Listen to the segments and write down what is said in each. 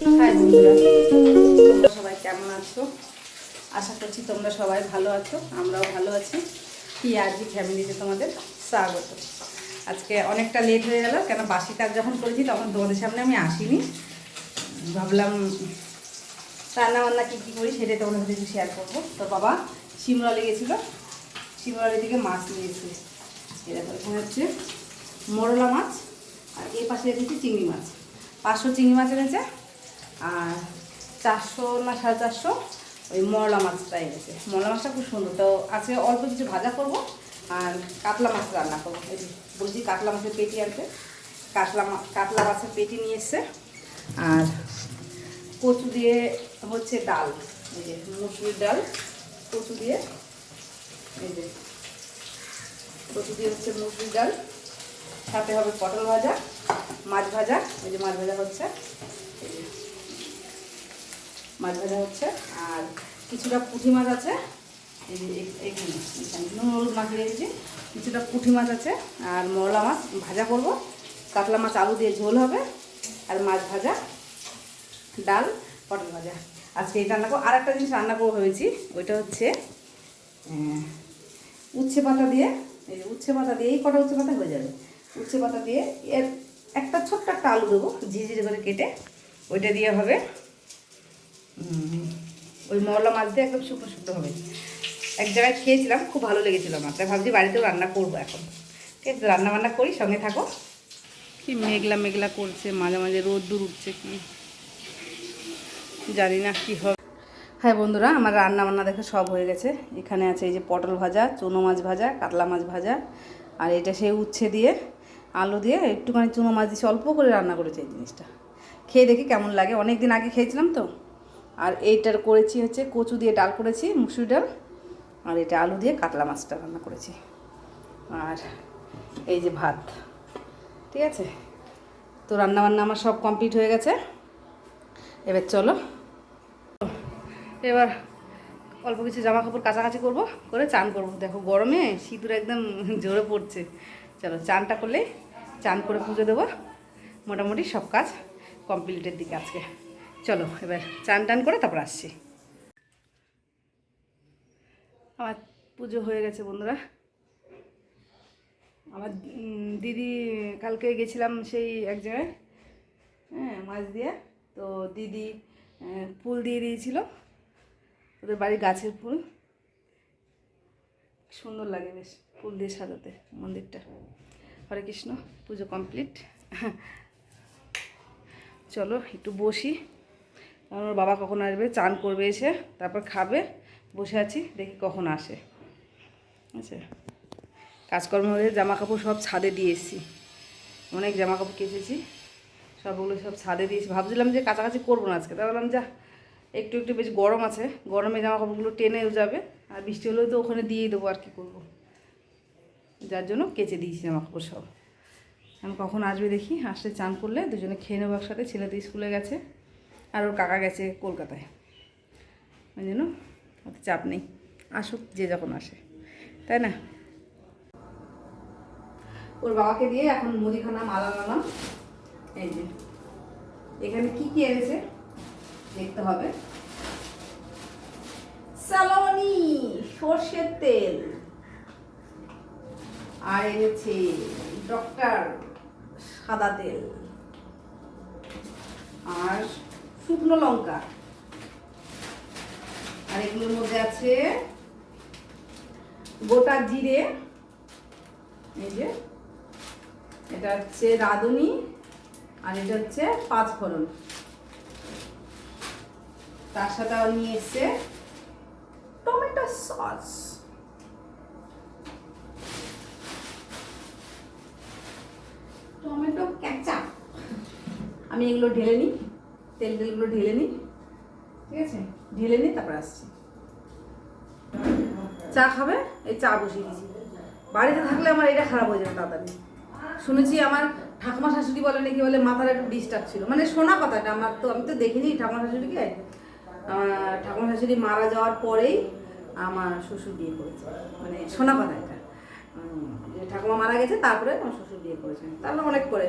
তোমরা সবাই কেমন আছো? আশা করছি তোমরা সবাই ভালো আছো, আমরাও ভালো আছি। পিআরজি ফ্যামিলিতে তোমাদের স্বাগত। আজকে অনেকটা লেট হয়ে গেল, কেন বাসি কাজ যখন করেছি তখন তোমাদের সামনে আমি আসিনি। ভাবলাম রান্না বান্না কী কী করি সেটাই তোমাদের সাথে শেয়ার করব। তো বাবা শিমলা লেগেছিলো শিমলার থেকে মাছ নিয়েছে এরকম হচ্ছে মোরলা মাছ আর এ পাশে রেখেছি চিংড়ি মাছ। পাঁচশো চিংড়ি মাছ এনেছে আর চারশো না সাড়ে চারশো, ওই মরলা মাছটা এনেছে। মরলা মাছটা খুব সুন্দর। তো আজকে অল্প কিছু ভাজা করব, আর কাতলা মাছ রান্না করব। এই বলছি, কাতলা মাছের পেটি আনতে। কাতলা কাতলা মাছের পেটি নিয়ে এসছে। আর কচু দিয়ে হচ্ছে ডাল। এই যে মুসুরির ডাল, কচু দিয়ে। এই যে কচু দিয়ে হচ্ছে মুসুরির ডাল। সাথে হবে পটল ভাজা, মাছ ভাজা। এই যে মাছ ভাজা হচ্ছে। মাছ ভাজা হচ্ছে। আর কিছুটা পুঁটি মাছ আছে। নুন মাছ রেখেছি কিছুটা পুঁটি মাছ আছে আর মরলা মাছ ভাজা করব। কাতলা মাছ আলু দিয়ে ঝোল হবে আর মাছ ভাজা, ডাল, পটল ভাজা। আজকে এই রান্না করব আর একটা জিনিস রান্না করব ভেবেছি, ওইটা হচ্ছে উচ্ছে পাতা দিয়ে, এই উচ্ছে পাতা দিয়ে এই কটা উচ্ছে পাতা হয়ে যাবে। উচ্ছে পাতা দিয়ে এর একটা ছোট্ট একটা আলু দেবো ঝিঝিরে করে কেটে, ওইটা দিয়ে হবে ওই মরলা মাছ দিয়ে একদম শুকনো শুকনো হবে। এক জায়গায় খেয়েছিলাম খুব ভালো লেগেছিলো আমার তাই ভাবছি বাড়িতেও রান্না করব এখন। ঠিক আছে রান্না বান্না করি সঙ্গে থাকো। কি মেঘলা মেঘলা করছে মাঝে মাঝে রোদ দূর উঠছে কি? জানি না কি হবে হ্যাঁ বন্ধুরা আমার রান্না বান্না দেখে সব হয়ে গেছে। এখানে আছে এই যে পটল ভাজা চুনো মাছ ভাজা কাতলা মাছ ভাজা আর এটা সেই উচ্ছে দিয়ে আলু দিয়ে একটুখানি চুনো মাছ দিয়েছি। অল্প করে রান্না করেছে এই জিনিসটা। খেয়ে দেখি কেমন লাগে। অনেক দিন আগে খেয়েছিলাম তো। আর এইটার করেছি হচ্ছে কচু দিয়ে ডাল করেছি, মুসুরি ডাল, আর এটা আলু দিয়ে কাতলা মাছটা রান্না করেছি। আর এই যে ভাত, ঠিক আছে? তো রান্না বান্না আমার সব কমপ্লিট হয়ে গেছে। এবার চলো। এবার অল্প কিছু জামা কাপড় কাছাকাছি করব, করে চান করব। দেখো গরমে শীতুর একদম জোরে পড়ছে। চলো, চানটা করলে চান করে পুজো দেবো। মোটামুটি সব কাজ কমপ্লিটের দিকে আজকে। চলো, এবার চান টান করে তারপর আসছি। আমার পুজো হয়ে গেছে বন্ধুরা। আমার দিদি কালকে গেছিলাম সেই এক জায়গায় হ্যাঁ মাছ দিয়ে। তো দিদি ফুল দিয়ে দিয়েছিল। ওদের বাড়ির গাছের ফুল। সুন্দর লাগে বেশ, ফুল দিয়ে সাজাতে মন্দিরটা। হরে কৃষ্ণ, পুজো কমপ্লিট। চলো, একটু বসি। কারণ ওর বাবা কখন আসবে, চান করবে এসে, তারপর খাবে, বসে আছি, দেখি কখন আসে। আচ্ছা কাজকর্ম হয়ে জামা কাপড় সব ছাদে দিয়ে এসেছি। অনেক জামা কাপড় কেচেছি, সবগুলো সব ছাদে দিয়েছি। ভাবছিলাম যে কাছাকাছি করব না আজকে তা বললাম যা, একটু একটু বেশ গরম আছে, গরমে জামা কাপড়গুলো টেনেও যাবে, আর বৃষ্টি হলেও তো ওখানে দিয়েই দেবো, আর কি করব। যার জন্য কেচে দিয়েছি জামা কাপড় সব। এখন কখন আসবে দেখি, আসলে চান করলে দুজনে খেয়ে নেব একসাথে ছেলে তো স্কুলে গেছে। আর ওর কাকা গেছে কলকাতায়। ওই জন্য অত চাপ নেই। আসুক, যে যখন আসে। তাই না? ওর বাবাকে দিয়ে এখন মুদিখানা, মালা আনলাম এই যে। এখানে কি কি এনেছে? দেখতে হবে। সালনি সর্ষের তেল। আর এনেছে ডক্টর সাদা তেল। আর শুকনো লঙ্কা। আর এগুলোর মধ্যে আছে গোটা জিরে। এই যে, এটা হচ্ছে রাঁধুনি আর এটা হচ্ছে পাঁচ ফোড়ন তার সাথে আবার নিয়ে এসছে টমেটো সস। টমেটো ক্যাচাপ আমি এগুলো ঢেলে নিই। তেল তেলগুলো ঢেলে নিই ঠিক আছে? ঢেলে নিই তারপর আসছি। চা খাবে? এই চা বসিয়ে দিয়েছি। বাড়িতে থাকলে আমার এটা খারাপ হয়ে যাবে তাড়াতাড়ি। শুনেছি আমার ঠাকুমা শাশুড়ি বলে নাকি বলে মাথার একটু ডিস্টার্ব ছিল। মানে শোনা কথাটা, আমার তো, আমি তো দেখিনি ঠাকুমা শাশুড়িকে। ঠাকুমা শাশুড়ি মারা যাওয়ার পরেই আমার শ্বশুর বিয়ে করেছে। মানে শোনা কথা এটা। ঠাকুমা মারা গেছে, তারপরে আমার শ্বশুর বিয়ে করেছে। তাহলে অনেক করে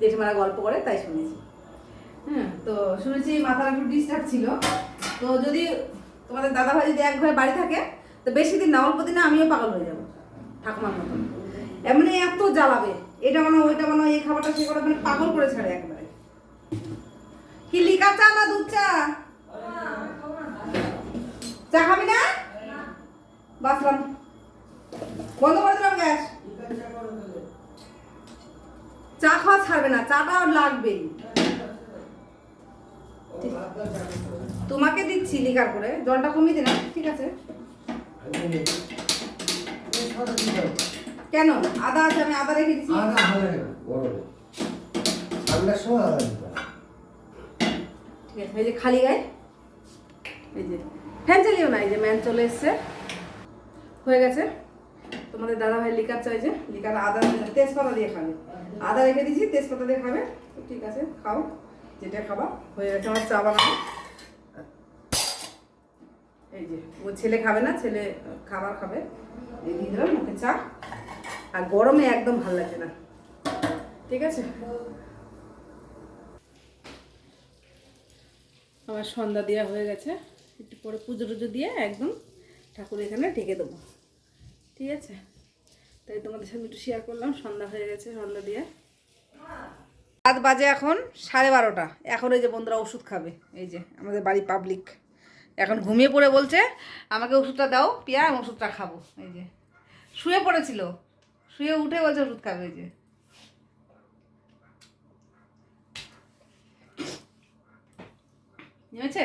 জেঠিমারা গল্প করে, তাই শুনেছি। হ্যাঁ তো শুনেছি মাথার একটু ডিস্টার্ব ছিল। তো যদি তোমাদের দাদা ভাই যদি এক ঘরে বাড়ি থাকে, তো বেশি দিন না, অল্প দিনে আমিও পাগল হয়ে যাব, ঠাকুমার মতন। এমনি এত জ্বালাবে, এটা বানাও ওইটা বানাও এই খাবারটা সে করে মানে পাগল করে ছাড়ে একবারে। কি লিকা চা না দুধ চা? চা খাবি না? বাসলাম বন্ধ করে দিলাম গ্যাস। চা খাওয়া ছাড়বে না চাটা লাগবেই। তোমাকে দিচ্ছি লিকার করে। জলটা কমিয়ে দিলাম ঠিক আছে? কেন? আদা আছে আমি আদা রেখে দিচ্ছি। ঠিক আছে এই যে খালি গায়ে এই যে ফ্যান চালিও না এই যে ম্যান চলে এসছে। হয়ে গেছে। তোমাদের দাদা ভাই লিকার চাই যে লিকার আদা তেজপাতা দিয়ে খাবে। আদা রেখে দিয়েছি তেজপাতা দিয়ে খাবে। ঠিক আছে খাও। যেটা খাবা, হয়ে গেছে আমার চা বানাবো এই যে, ও ছেলে খাবে না, ছেলে খাবার খাবে। এই দিয়ে দিলাম ওকে চা। আর গরমে একদম ভালো লাগছে না। ঠিক আছে? আমার সন্ধ্যা দেওয়া হয়ে গেছে। একটু পরে পুজো টুজো দিয়ে একদম ঠাকুর এখানে ঢেকে দেবো। ঠিক আছে? তাই তোমাদের সাথে একটু শেয়ার করলাম। সন্ধ্যা হয়ে গেছে সন্ধ্যা দিয়ে রাত বাজে এখন সাড়ে বারোটা। এখন এই যে বন্ধুরা ওষুধ খাবে। এই যে আমাদের বাড়ি পাবলিক এখন ঘুমিয়ে পড়ে বলছে আমাকে ওষুধটা দাও পিয়া আমি ওষুধটা খাব। এই যে। শুয়ে পড়েছিল। শুয়ে উঠে বলছে ওষুধ খাবে এই যে। নেমেছে?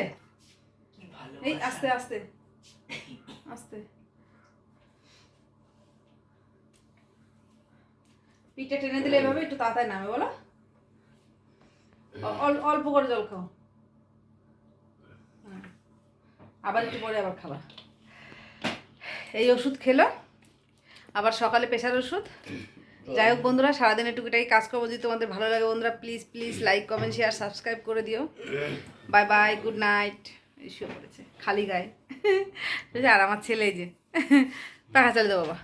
এই আস্তে আস্তে। আস্তে। পিঠটা টেনে দিলে এভাবে একটু তাড়াতাড়ি নামে বলো। অল্প করে জল খাও। হ্যাঁ। আবার একটু পরে আবার খাবা। এই ওষুধ খেলো, আবার সকালে প্রেশার ওষুধ। যাই হোক বন্ধুরা সারাদিন টুকিটাকি কাজ করব যদি তোমাদের ভালো লাগে বন্ধুরা please please like comment share subscribe করে দিও। বাই বাই গুড নাইট শুয়ে পড়েছে, খালি গায়ে। আর আমার ছেলে যে পাখা চালিয়ে দেবো বাবা।